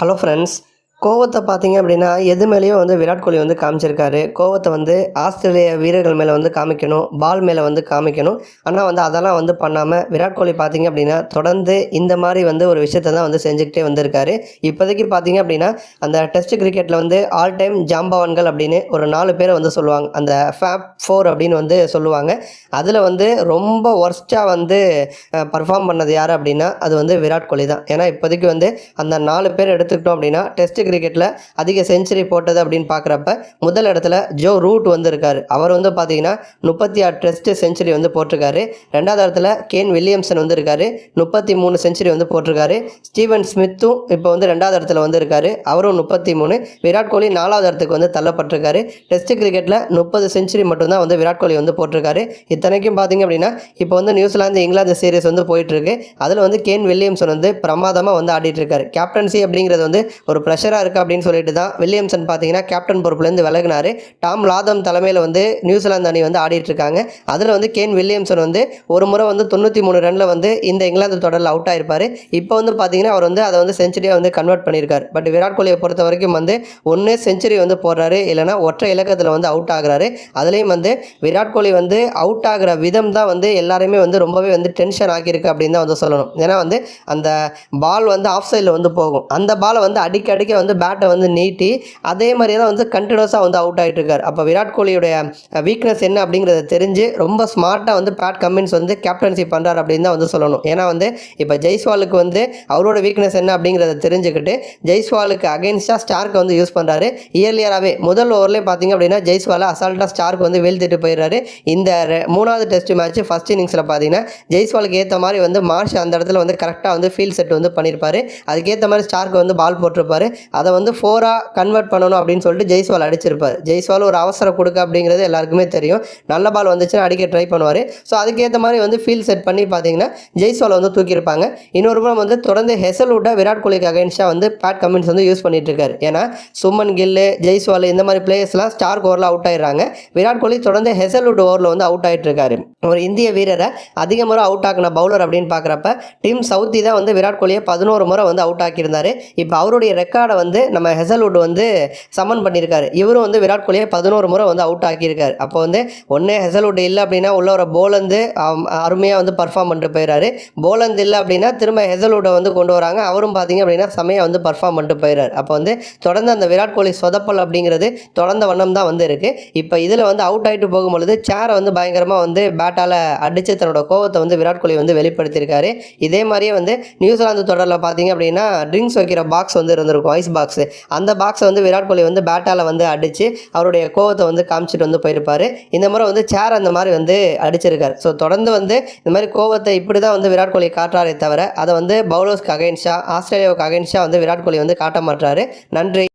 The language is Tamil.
ஹலோ ஃப்ரெண்ட்ஸ் கோவத்தை பார்த்தீங்க அப்படின்னா எது மேலேயும் வந்து விராட் கோலி வந்து காமிச்சிருக்காரு. கோவத்தை வந்து ஆஸ்திரேலிய வீரர்கள் மேலே வந்து காமிக்கணும். பால் மேலே வந்து காமிக்கணும். ஆனால் வந்து அதெல்லாம் வந்து பண்ணாமல் விராட் கோலி பார்த்தீங்க அப்படின்னா தொடர்ந்து இந்த மாதிரி வந்து ஒரு விஷயத்த தான் வந்து செஞ்சுக்கிட்டே வந்திருக்காரு. இப்போதைக்கு பார்த்தீங்க அப்படின்னா அந்த டெஸ்ட் கிரிக்கெட்டில் வந்து ஆல் டைம் ஜாம்பவான்கள் அப்படின்னு ஒரு நாலு பேரை வந்து சொல்லுவாங்க. அந்த ஃபேப் ஃபோர் அப்படின்னு வந்து சொல்லுவாங்க. அதில் வந்து ரொம்ப ஒர்ஸ்ட்டாக வந்து பர்ஃபார்ம் பண்ணது யார் அப்படின்னா அது வந்து விராட் கோலி தான். ஏன்னா இப்போதைக்கு வந்து அந்த நாலு பேர் எடுத்துக்கிட்டோம் அப்படின்னா டெஸ்ட் கிரிக்கெட்டில் அதிக செஞ்சுரி போட்டது அப்படின்னு பார்க்குறப்ப முதல் இடத்துல ஜோ ரூட் வந்திருக்காரு. அவர் வந்து பார்த்தீங்கன்னா முப்பத்தி ஆறு டெஸ்ட் செஞ்சுரி வந்து போட்டிருக்காரு. ரெண்டாவது இடத்துல கேன் வில்லியம்சன் வந்து இருக்காரு முப்பத்தி மூணு செஞ்சுரி வந்து போட்டிருக்காரு. ஸ்டீவன் ஸ்மித்தும் இப்போ வந்து ரெண்டாவது இடத்துல வந்து இருக்காரு அவரும் முப்பத்தி மூணு. விராட் கோலி நாலாவது இடத்துக்கு வந்து தள்ளப்பட்டிருக்காரு. டெஸ்ட் கிரிக்கெட்டில் முப்பது செஞ்சுரி மட்டும்தான் வந்து விராட் கோலி வந்து போட்டிருக்காரு. இத்தனைக்கும் பார்த்தீங்க அப்படின்னா இப்போ வந்து நியூசிலாந்து இங்கிலாந்து சீரிஸ் வந்து போயிட்டுருக்கு. அதில் வந்து கேன் வில்லியம்சன் வந்து பிரமாதமாக வந்து ஆடிட்டு இருக்காரு கேப்டன்சி அப்படிங்கிறது வந்து ஒரு ப்ரெஷராக இருக்குது அப்படின்னு சொல்லிட்டு தான் வில்லியம்சன் பார்த்தீங்கன்னா கேப்டன் பொறுப்புலேருந்து விலகினார். டாம் லாதம் தலைமையில் வந்து நியூசிலாந்து அணி வந்து ஆடிட்டுருக்காங்க அதில் வந்து கேன் வில்லியம்சன் வந்து ஒரு முறை வந்து தொண்ணூற்றி மூணு ரனில் வந்து இந்த இங்கிலாந்து தொடரில் அவுட் ஆகிருப்பார் இப்போ வந்து பார்த்தீங்கன்னா அவர் வந்து அதை வந்து செஞ்சுரியாக வந்து கன்வெர்ட் பண்ணியிருக்காரு. பட் விராட் கோலியை பொறுத்த வரைக்கும் வந்து ஒன்று செஞ்சுரி வந்து போடுறாரு. இல்லைனா ஒற்றை இலக்கத்தில் வந்து அவுட் ஆகுறாரு. அதுலேயும் வந்து விராட் கோலி வந்து அவுட் ஆகிற விதம் தான் வந்து எல்லாருமே வந்து ரொம்பவே வந்து டென்ஷன் ஆக்கியிருக்கு அப்படின்னு தான் வந்து சொல்லணும். ஏன்னா வந்து அந்த பால் வந்து ஆஃப் சைடில் வந்து போகும். அந்த பாலை வந்து அடிக்க அடிக்க வந்து பேட்டை வந்து நீட்டி அதே மாதிரியே தான் வந்து கண்டினியூஸாக வந்து அவுட் ஆகிட்டு இருக்கார் அப்போ விராட் கோலியுடைய வீக்னஸ் என்ன அப்படிங்கிறத தெரிஞ்சு ரொம்ப ஸ்மார்ட்டாக வந்து பேட் கம்மின்ஸ் வந்து கேப்டன்சி பண்ணுறார் அப்படின்னு தான் வந்து சொல்லணும். ஏன்னா வந்து இப்போ ஜெய்ஸ்வாலுக்கு வந்து அவரோட வீக்னஸ் என்ன அப்படிங்கிறத தெரிஞ்சுக்கிட்டு ஜெய்ஸ்வாலுக்கு அகேன்ஸ்டாக ஸ்டார்க்கு வந்து யூஸ் பண்ணுறாரு இயர்லியராகவே முதல் ஓவர்லேயே பார்த்தீங்க அப்படின்னா ஜெய்ஸ்வாலை அசால்ட்டாக ஸ்டார்க்கு வந்து வீழ்த்திட்டு போயிடுறாரு. இந்த மூணாவது டெஸ்ட் மேட்ச் ஃபஸ்ட் இன்னிங்ஸில் பார்த்தீங்கன்னா ஜெய்ஸ்வாலுக்கு ஏற்ற மாதிரி வந்து மார்ஷ் அந்த இடத்துல வந்து கரெக்டாக வந்து ஃபீல்ட் செட் வந்து பண்ணியிருப்பாரு அதுக்கேற்ற மாதிரி ஸ்டார்க்கு வந்து பால் போட்டிருப்பாரு. அதை வந்து ஃபோராக கன்வெர்ட் பண்ணணும் அப்படின்னு சொல்லிட்டு ஜெய்ஸ்வால் அடிச்சிருப்பார். ஜெய்ஸ்வால் ஒரு அவசரம் கொடுக்க அப்படிங்கிறது எல்லாருக்குமே தெரியும். நல்ல பால் வந்துச்சுன்னா அடிக்க ட்ரை பண்ணுவார். ஸோ அதுக்கேற்ற மாதிரி வந்து ஃபீல் செட் பண்ணி பார்த்தீங்கன்னா ஜெய்ஸ்வால் வந்து தூக்கியிருப்பாங்க. இன்னொரு புறம் வந்து தொடர்ந்து ஹெசல்வுட்டை விராட் கோலிக்கு அகைன்ஸ்டாக வந்து பேட் கமின்ஸ் வந்து யூஸ் பண்ணிட்டு இருக்காரு ஏன்னா சுமன் கில்லு ஜெய்ஸ்வால் இந்த மாதிரி பிளேயர்ஸ்லாம் ஸ்டார்க் ஓவரில் அவுட் ஆயிடுறாங்க. விராட் கோலி தொடர்ந்து ஹெசல்வுட் ஓவரில் வந்து அவுட் ஆகிட்டு இருக்காரு ஒரு இந்திய வீரரை அதிக முறை அவுட் ஆக்கின பவுலர் அப்படின்னு பார்க்குறப்ப டீம் சவுத்தி தான் வந்து விராட் கோலியை பதினோரு முறை வந்து அவுட் ஆக்கியிருந்தார். இப்போ அவருடைய ரெக்கார்டை வந்து நம்ம ஹெசல்வுட் வந்து சமன் பண்ணியிருக்காரு. இவரும் வந்து விராட் கோலியை பதினோரு முறை வந்து அவுட் ஆக்கியிருக்காரு. அப்போ வந்து ஒன்றே ஹெசல்வுட் இல்லை அப்படின்னா உள்ள ஒரு போலந்து அருமையாக வந்து பர்ஃபார்ம் பண்ணிட்டு போயிடுறாரு போலந்து இல்லை அப்படின்னா திரும்ப ஹெசல்வுட்டை வந்து கொண்டு வராங்க. அவரும் பார்த்தீங்க அப்படின்னா செமையாக வந்து பர்ஃபார்ம் பண்ணிட்டு போயிடுறாரு அப்போ வந்து தொடர்ந்து அந்த விராட் கோலி சொதப்பல் அப்படிங்கிறது தொடர்ந்த வண்ணம் தான் வந்து இருக்குது இப்போ இதில் வந்து அவுட் ஆகிட்டு போகும்பொழுது சேரை வந்து பயங்கரமாக வந்து பேட் பேட்டால் அடித்து தன்னோட கோவத்தை வந்து விராட் கோலி வந்து வெளிப்படுத்தியிருக்காரு. இதே மாதிரியே வந்து நியூசிலாந்து தொடரில் பார்த்தீங்க அப்படின்னா ட்ரிங்க்ஸ் வைக்கிற பாக்ஸ் வந்து இருந்திருக்கும் ஐஸ் பாக்ஸ் அந்த பாக்ஸை வந்து விராட் கோலி வந்து பேட்டால் வந்து அடித்து அவருடைய கோவத்தை வந்து காமிச்சிட்டு வந்து போயிருப்பாரு. இந்த முறை வந்து சேர் அந்த மாதிரி வந்து அடிச்சிருக்காரு. ஸோ தொடர்ந்து வந்து இந்த மாதிரி கோவத்தை இப்படி தான் வந்து விராட் கோலி காட்டுறாரே தவிர அதை வந்து பவுலர்ஸ்க்கு அகைன்ஸ்டாக ஆஸ்திரேலியாவுக்கு அகைன்ஸ்டாக வந்து விராட் கோலி வந்து காட்ட மாட்டாரு நன்றி.